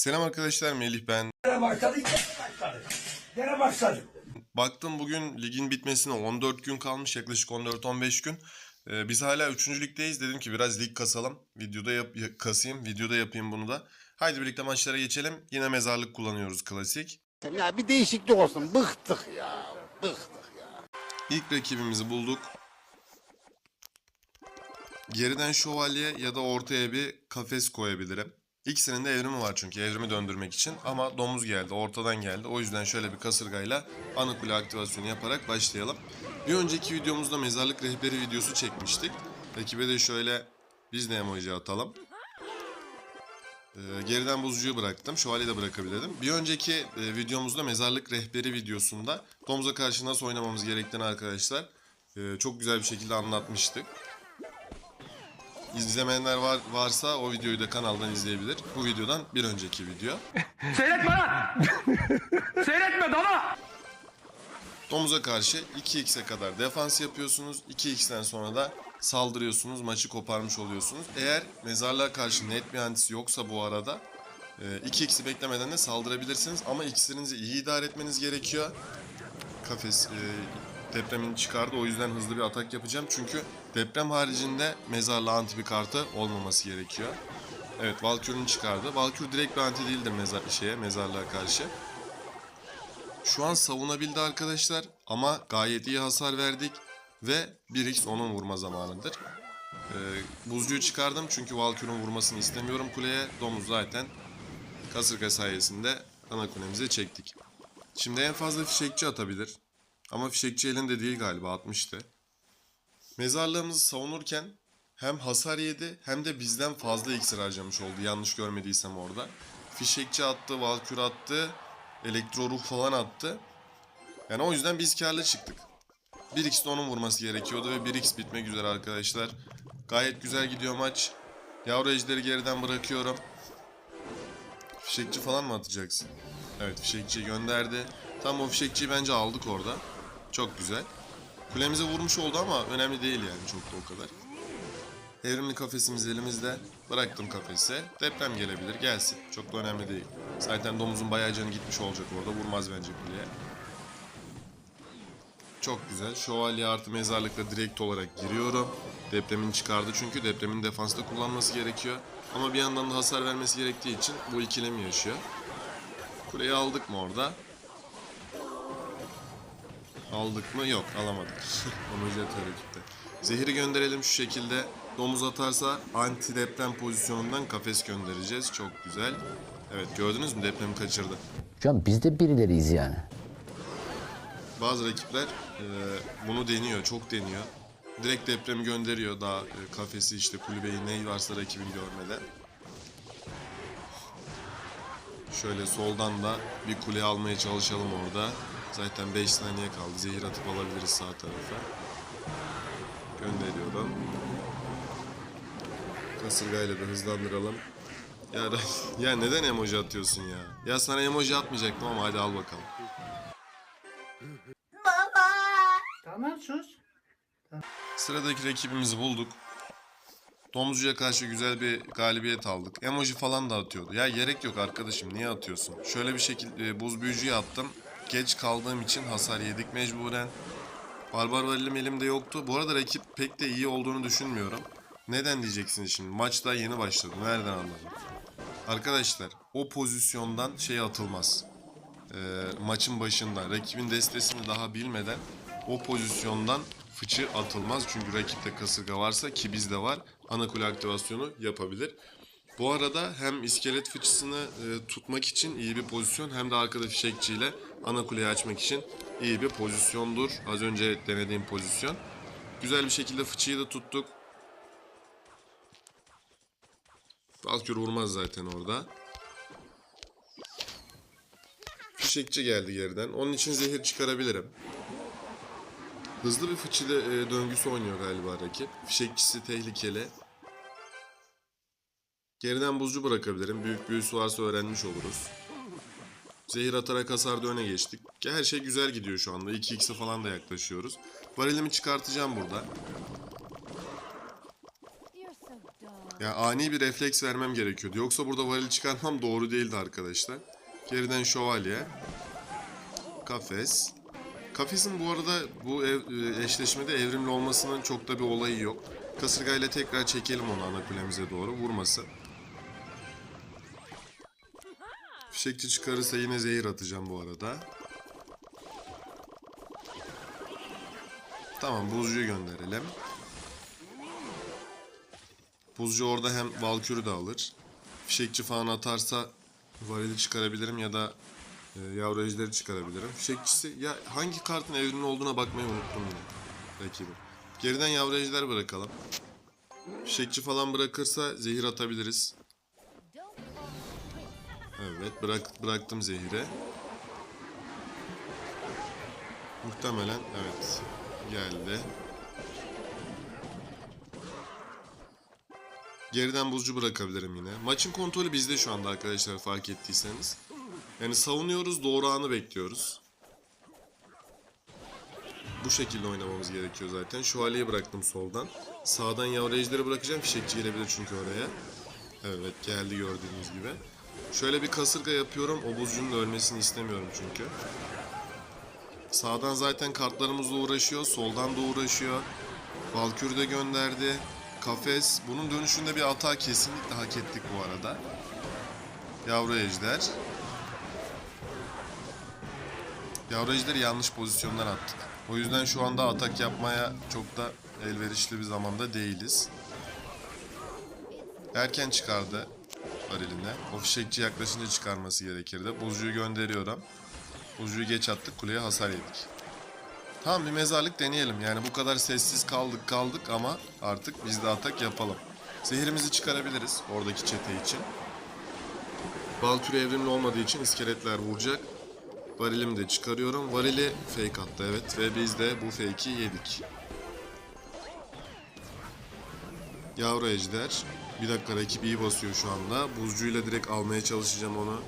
Selam arkadaşlar Melih ben. Gene başladık, gene başladık. Gene başladık. Baktım bugün ligin bitmesine 14 gün kalmış yaklaşık 14-15 gün. Ee, biz hala 3. ligdeyiz. Dedim ki biraz lig kasalım. Videoda yap ya- kasayım. Videoda yapayım bunu da. Haydi birlikte maçlara geçelim. Yine mezarlık kullanıyoruz klasik. Ya bir değişiklik olsun. Bıktık ya. Bıktık ya. İlk rakibimizi bulduk. Geriden şövalye ya da ortaya bir kafes koyabilirim. İkisinin de evrimi var çünkü evrimi döndürmek için ama domuz geldi ortadan geldi. O yüzden şöyle bir kasırgayla ana aktivasyonu yaparak başlayalım. Bir önceki videomuzda mezarlık rehberi videosu çekmiştik. Rakibe de şöyle biz de emoji atalım. Ee, geriden bozucuyu bıraktım. Şövalye de bırakabilirdim. Bir önceki e, videomuzda mezarlık rehberi videosunda domuza karşı nasıl oynamamız gerektiğini arkadaşlar e, çok güzel bir şekilde anlatmıştık. İzlemeyenler var, varsa o videoyu da kanaldan izleyebilir. Bu videodan bir önceki video. Seyretme lan! Seyretme dana! Domuza karşı 2x'e kadar defans yapıyorsunuz. 2x'ten sonra da saldırıyorsunuz. Maçı koparmış oluyorsunuz. Eğer mezarlığa karşı net bir antisi yoksa bu arada e, 2x'i beklemeden de saldırabilirsiniz. Ama iksirinizi iyi idare etmeniz gerekiyor. Kafes e, depremin çıkardı. O yüzden hızlı bir atak yapacağım. Çünkü deprem haricinde mezarlığa anti bir kartı olmaması gerekiyor. Evet Valkür'ün çıkardı. Valkür direkt bir anti değildir mezar şeye, mezarlığa karşı. Şu an savunabildi arkadaşlar ama gayet iyi hasar verdik ve 1x onun vurma zamanıdır. Ee, buzcuyu çıkardım çünkü Valkyrie'nin vurmasını istemiyorum kuleye. Domuz zaten kasırga sayesinde ana kulemize çektik. Şimdi en fazla fişekçi atabilir. Ama fişekçi elinde değil galiba atmıştı. Mezarlığımızı savunurken hem hasar yedi hem de bizden fazla iksir harcamış oldu yanlış görmediysem orada. Fişekçi attı, Valkür attı, elektro ruh falan attı. Yani o yüzden biz karlı çıktık. 1x de onun vurması gerekiyordu ve 1x bitmek üzere arkadaşlar. Gayet güzel gidiyor maç. Yavru ejderi geriden bırakıyorum. Fişekçi falan mı atacaksın? Evet fişekçiyi gönderdi. Tam o fişekçiyi bence aldık orada. Çok güzel. Kulemize vurmuş oldu ama önemli değil yani çok da o kadar. Evrimli kafesimiz elimizde. Bıraktım kafese. Deprem gelebilir gelsin. Çok da önemli değil. Zaten domuzun bayağı canı gitmiş olacak orada. Vurmaz bence kuleye. Çok güzel. Şövalye artı mezarlıkla direkt olarak giriyorum. Depremin çıkardı çünkü depremin defansta kullanması gerekiyor. Ama bir yandan da hasar vermesi gerektiği için bu ikilemi yaşıyor. Kuleyi aldık mı orada? Aldık mı? Yok alamadık. Homojenitör ekipte. Zehri gönderelim şu şekilde. Domuz atarsa anti deprem pozisyonundan kafes göndereceğiz. Çok güzel. Evet gördünüz mü depremi kaçırdı. An biz de birileriyiz yani. Bazı rakipler e, bunu deniyor, çok deniyor. Direkt depremi gönderiyor daha e, kafesi işte kulübeyi ne varsa rakibin görmeden. Şöyle soldan da bir kule almaya çalışalım orada. Zaten 5 saniye kaldı. Zehir atıp alabiliriz sağ tarafa. Gönderiyorum. Kasırgayla da hızlandıralım. Ya, ya neden emoji atıyorsun ya? Ya sana emoji atmayacaktım ama hadi al bakalım. Tamam sus. Sıradaki rakibimizi bulduk. Domuzcuya karşı güzel bir galibiyet aldık. Emoji falan da atıyordu. Ya gerek yok arkadaşım niye atıyorsun? Şöyle bir şekilde buz büyücüyü attım. Geç kaldığım için hasar yedik mecburen. Barbar varillim elimde yoktu. Bu arada rakip pek de iyi olduğunu düşünmüyorum. Neden diyeceksiniz şimdi? Maç daha yeni başladı. Nereden anladın? Arkadaşlar o pozisyondan şey atılmaz. Ee, maçın başında rakibin destesini daha bilmeden o pozisyondan fıçı atılmaz. Çünkü rakipte kasırga varsa ki bizde var ana kule aktivasyonu yapabilir. Bu arada hem iskelet fıçısını e, tutmak için iyi bir pozisyon hem de arkada fişekçiyle ana kuleyi açmak için iyi bir pozisyondur. Az önce denediğim pozisyon. Güzel bir şekilde fıçıyı da tuttuk. Valkür vurmaz zaten orada. Fişekçi geldi geriden. Onun için zehir çıkarabilirim. Hızlı bir fıçılı e, döngüsü oynuyor galiba rakip. Fişekçisi tehlikeli. Geriden buzcu bırakabilirim. Büyük büyüsü varsa öğrenmiş oluruz. Zehir atarak hasarda öne geçtik. Her şey güzel gidiyor şu anda. 2x'e falan da yaklaşıyoruz. Varilimi çıkartacağım burada. Ya ani bir refleks vermem gerekiyordu. Yoksa burada varil çıkarmam doğru değildi arkadaşlar. Geriden şövalye. Kafes. Kafesin bu arada bu ev- e, eşleşmede evrimli olmasının çok da bir olayı yok. Kasırgayla tekrar çekelim onu ana kulemize doğru vurmasın. Fişekçi çıkarırsa yine zehir atacağım bu arada. Tamam buzcuyu gönderelim. Buzcu orada hem Valkür'ü de alır. Fişekçi falan atarsa varili çıkarabilirim ya da e, yavru ejderi çıkarabilirim. Fişekçisi ya hangi kartın evrimli olduğuna bakmayı unuttum yine rakibim. Geriden yavru ejder bırakalım. Fişekçi falan bırakırsa zehir atabiliriz. Evet bırak, bıraktım zehiri. Muhtemelen evet geldi. Geriden buzcu bırakabilirim yine. Maçın kontrolü bizde şu anda arkadaşlar fark ettiyseniz. Yani savunuyoruz doğru anı bekliyoruz. Bu şekilde oynamamız gerekiyor zaten. Şövalyeyi bıraktım soldan. Sağdan ejderi bırakacağım. Fişekçi gelebilir çünkü oraya. Evet geldi gördüğünüz gibi. Şöyle bir kasırga yapıyorum. O ölmesini istemiyorum çünkü. Sağdan zaten kartlarımızla uğraşıyor. Soldan da uğraşıyor. Valkür de gönderdi. Kafes. Bunun dönüşünde bir hata kesinlikle hak ettik bu arada. Yavru ejder. Yavru ejderi yanlış pozisyondan attık. O yüzden şu anda atak yapmaya çok da elverişli bir zamanda değiliz. Erken çıkardı varilinde. O fişekçi yaklaşınca çıkarması gerekirdi. Buzcuyu gönderiyorum. Buzcuyu geç attık kuleye hasar yedik. Tamam bir mezarlık deneyelim. Yani bu kadar sessiz kaldık kaldık ama artık biz de atak yapalım. Zehirimizi çıkarabiliriz oradaki çete için. Baltürü evrimli olmadığı için iskeletler vuracak. Varilimi de çıkarıyorum. Varili fake attı evet ve biz de bu fake'i yedik. Yavru ejder. Bir dakika rakip iyi basıyor şu anda. Buzcuyla direkt almaya çalışacağım onu.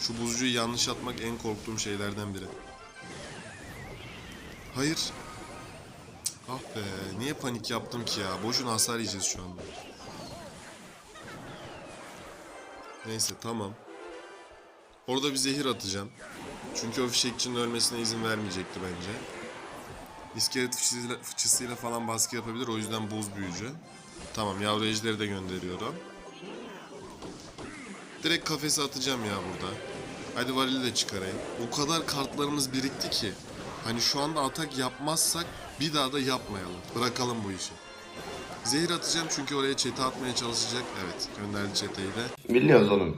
Şu buzcuyu yanlış atmak en korktuğum şeylerden biri. Hayır. Ah be niye panik yaptım ki ya? Boşuna hasar yiyeceğiz şu anda. Neyse tamam. Orada bir zehir atacağım. Çünkü o fişekçinin ölmesine izin vermeyecekti bence. İskelet fıçısıyla, fıçısıyla falan baskı yapabilir. O yüzden buz büyücü. Tamam yavru ejderi de gönderiyorum. Direkt kafese atacağım ya burada. Hadi varili de çıkarayım. O kadar kartlarımız birikti ki. Hani şu anda atak yapmazsak bir daha da yapmayalım. Bırakalım bu işi. Zehir atacağım çünkü oraya çete atmaya çalışacak. Evet gönderdi çeteyi de. Biliyoruz oğlum.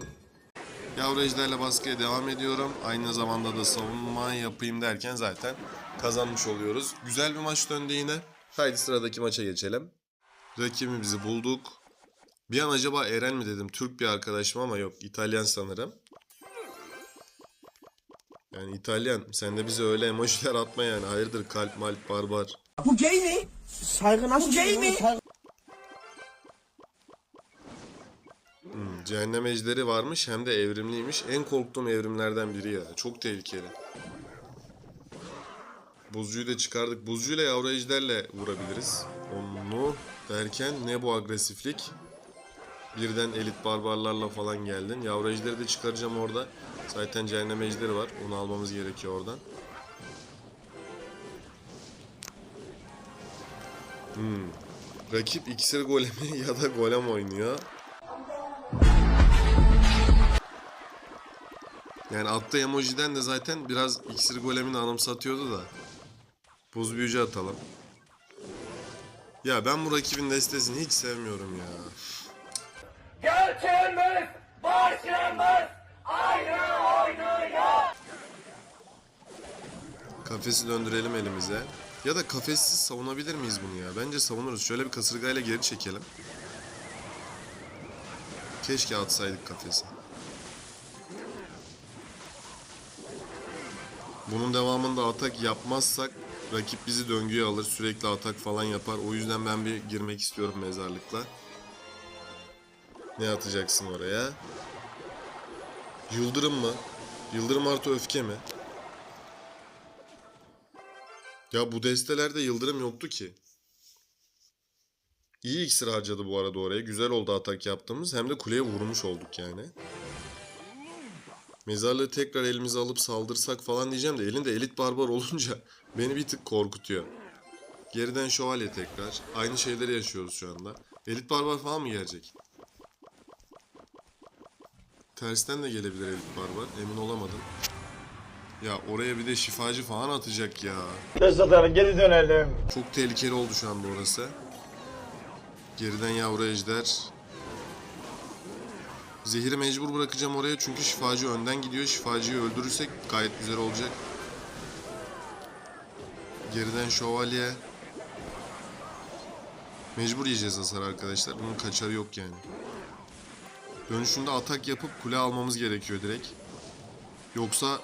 Yavru ejderle baskıya devam ediyorum. Aynı zamanda da savunma yapayım derken zaten kazanmış oluyoruz. Güzel bir maç döndü yine. Haydi sıradaki maça geçelim. Rakibimizi bulduk. Bir an acaba Eren mi dedim Türk bir arkadaşım ama yok İtalyan sanırım. Yani İtalyan sen de bize öyle emojiler atma yani hayırdır kalp malp barbar. Bu gay mi? Saygı nasıl Bu gay mi? Hmm, cehennem ejderi varmış hem de evrimliymiş. En korktuğum evrimlerden biri ya. Çok tehlikeli. Buzcuyu da çıkardık. Buzcuyla yavru ejderle vurabiliriz. Onu derken ne bu agresiflik? Birden elit barbarlarla falan geldin. Yavru ejderi de çıkaracağım orada. Zaten cehennem ejderi var. Onu almamız gerekiyor oradan. Hmm. Rakip iksir golemi ya da golem oynuyor. Yani attığı emojiden de zaten biraz iksir golemini anımsatıyordu da. Buz büyücü atalım. Ya ben bu rakibin destesini hiç sevmiyorum ya. Gerçeğimiz başımız ayrı oynuyor. Kafesi döndürelim elimize. Ya da kafessiz savunabilir miyiz bunu ya? Bence savunuruz. Şöyle bir kasırgayla geri çekelim. Keşke atsaydık kafesi. Bunun devamında atak yapmazsak rakip bizi döngüye alır. Sürekli atak falan yapar. O yüzden ben bir girmek istiyorum mezarlıkla. Ne atacaksın oraya? Yıldırım mı? Yıldırım artı öfke mi? Ya bu destelerde yıldırım yoktu ki. İyi iksir harcadı bu arada oraya. Güzel oldu atak yaptığımız. Hem de kuleye vurmuş olduk yani. Mezarlığı tekrar elimize alıp saldırsak falan diyeceğim de elinde elit barbar olunca beni bir tık korkutuyor. Geriden şövalye tekrar. Aynı şeyleri yaşıyoruz şu anda. Elit barbar falan mı gelecek? Tersten de gelebilir elit barbar. Emin olamadım. Ya oraya bir de şifacı falan atacak ya. Restoran'a geri dönelim. Çok tehlikeli oldu şu anda orası. Geriden yavru ejder. Zehiri mecbur bırakacağım oraya çünkü şifacı önden gidiyor. Şifacıyı öldürürsek gayet güzel olacak. Geriden şövalye. Mecbur yiyeceğiz hasar arkadaşlar. Bunun kaçarı yok yani. Dönüşünde atak yapıp kule almamız gerekiyor direkt. Yoksa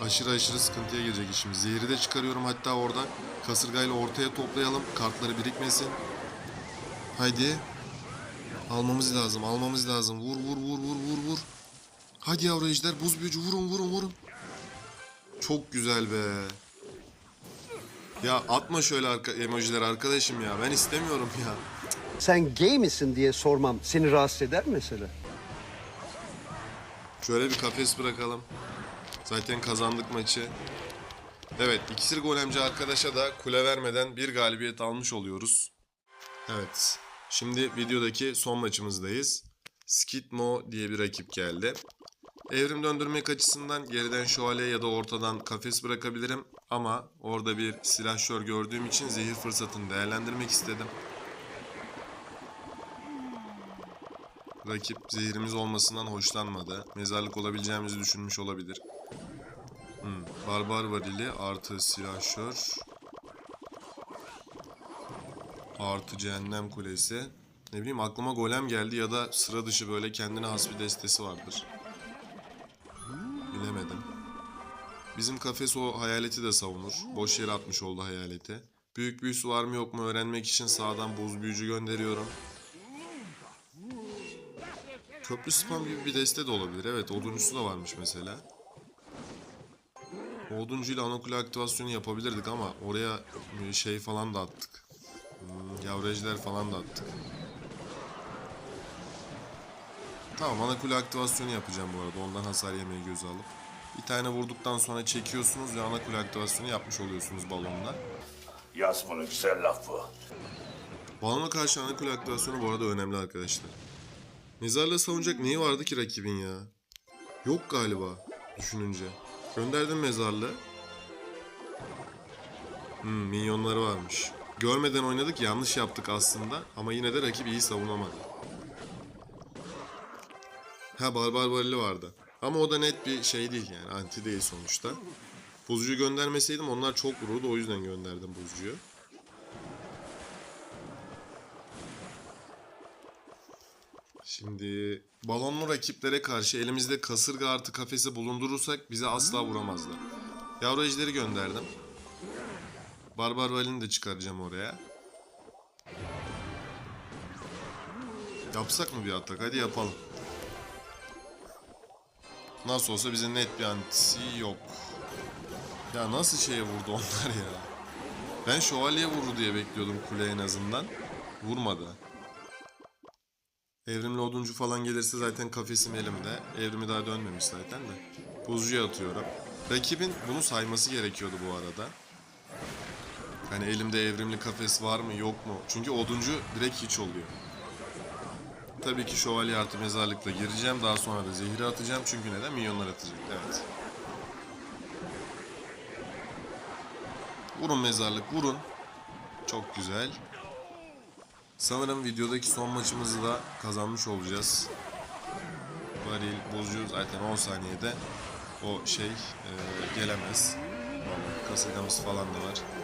aşırı aşırı sıkıntıya girecek işimiz. Zehri de çıkarıyorum hatta oradan. Kasırgayla ortaya toplayalım. Kartları birikmesin. Haydi. Almamız lazım, almamız lazım. Vur vur vur vur vur vur. Hadi yavru ejder, buz büyücü vurun vurun vurun. Çok güzel be. Ya atma şöyle arka emojiler arkadaşım ya. Ben istemiyorum ya. Sen gay misin diye sormam seni rahatsız eder mi mesela? Şöyle bir kafes bırakalım. Zaten kazandık maçı. Evet, iksir golemci arkadaşa da kule vermeden bir galibiyet almış oluyoruz. Evet, şimdi videodaki son maçımızdayız. Skidmo diye bir rakip geldi. Evrim döndürmek açısından geriden şövalye ya da ortadan kafes bırakabilirim. Ama orada bir silahşör gördüğüm için zehir fırsatını değerlendirmek istedim. Rakip zehirimiz olmasından hoşlanmadı. Mezarlık olabileceğimizi düşünmüş olabilir. Hmm, Barbar varili artı silahşör. Artı cehennem kulesi. Ne bileyim aklıma golem geldi ya da sıra dışı böyle kendine has bir destesi vardır. Bilemedim. Bizim kafes o hayaleti de savunur. Boş yere atmış oldu hayaleti. Büyük büyüsü var mı yok mu öğrenmek için sağdan buz büyücü gönderiyorum. Köprü spam gibi bir deste de olabilir. Evet oduncusu da varmış mesela. O Oduncuyla anakule aktivasyonu yapabilirdik ama oraya şey falan da attık. Hmm, falan da attık. Tamam anakule aktivasyonu yapacağım bu arada. Ondan hasar yemeyi göze alıp. Bir tane vurduktan sonra çekiyorsunuz ve anakule aktivasyonu yapmış oluyorsunuz balonla. Yaz bunu güzel laf bu. Balona karşı anakule aktivasyonu bu arada önemli arkadaşlar. Mezarla savunacak neyi vardı ki rakibin ya? Yok galiba düşününce. Gönderdim mezarlı. Hmm, minyonları varmış. Görmeden oynadık yanlış yaptık aslında ama yine de rakip iyi savunamadı. Ha barbar varili vardı. Ama o da net bir şey değil yani anti değil sonuçta. Buzcuyu göndermeseydim onlar çok vururdu o yüzden gönderdim buzcuyu. Şimdi balonlu rakiplere karşı elimizde kasırga artı kafesi bulundurursak bize asla vuramazlar. Yavru ejderi gönderdim. Barbar valini de çıkaracağım oraya. Yapsak mı bir atak? Hadi yapalım. Nasıl olsa bize net bir antisi yok. Ya nasıl şeye vurdu onlar ya? Ben şövalye vurur diye bekliyordum kule en azından. Vurmadı. Evrimli oduncu falan gelirse zaten kafesim elimde. Evrimi daha dönmemiş zaten de. Buzcuya atıyorum. Rakibin bunu sayması gerekiyordu bu arada. Hani elimde evrimli kafes var mı yok mu? Çünkü oduncu direkt hiç oluyor. Tabii ki şövalye artı mezarlıkla gireceğim. Daha sonra da zehri atacağım. Çünkü neden? Milyonlar atacak. Evet. Vurun mezarlık vurun. Çok güzel. Sanırım videodaki son maçımızı da kazanmış olacağız. Varil, Buzcu zaten 10 saniyede o şey e, gelemez. Kasırgamız falan da var.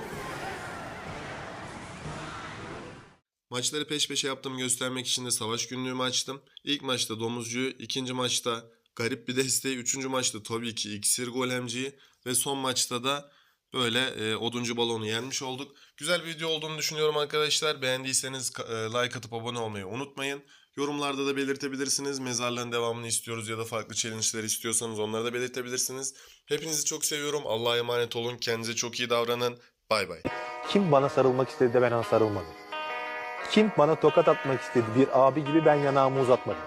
Maçları peş peşe yaptığımı göstermek için de savaş günlüğümü açtım. İlk maçta domuzcuyu, ikinci maçta garip bir desteği, üçüncü maçta tabii ki iksir golemciyi ve son maçta da böyle e, oduncu balonu yenmiş olduk. Güzel bir video olduğunu düşünüyorum arkadaşlar. Beğendiyseniz e, like atıp abone olmayı unutmayın. Yorumlarda da belirtebilirsiniz. Mezarlığın devamını istiyoruz ya da farklı challenge'lar istiyorsanız onları da belirtebilirsiniz. Hepinizi çok seviyorum. Allah'a emanet olun. Kendinize çok iyi davranın. Bay bay. Kim bana sarılmak istedi de ben ona sarılmadım. Kim bana tokat atmak istedi bir abi gibi ben yanağımı uzatmadım.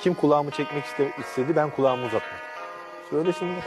Kim kulağımı çekmek iste- istedi ben kulağımı uzatmadım. Söyle şimdi.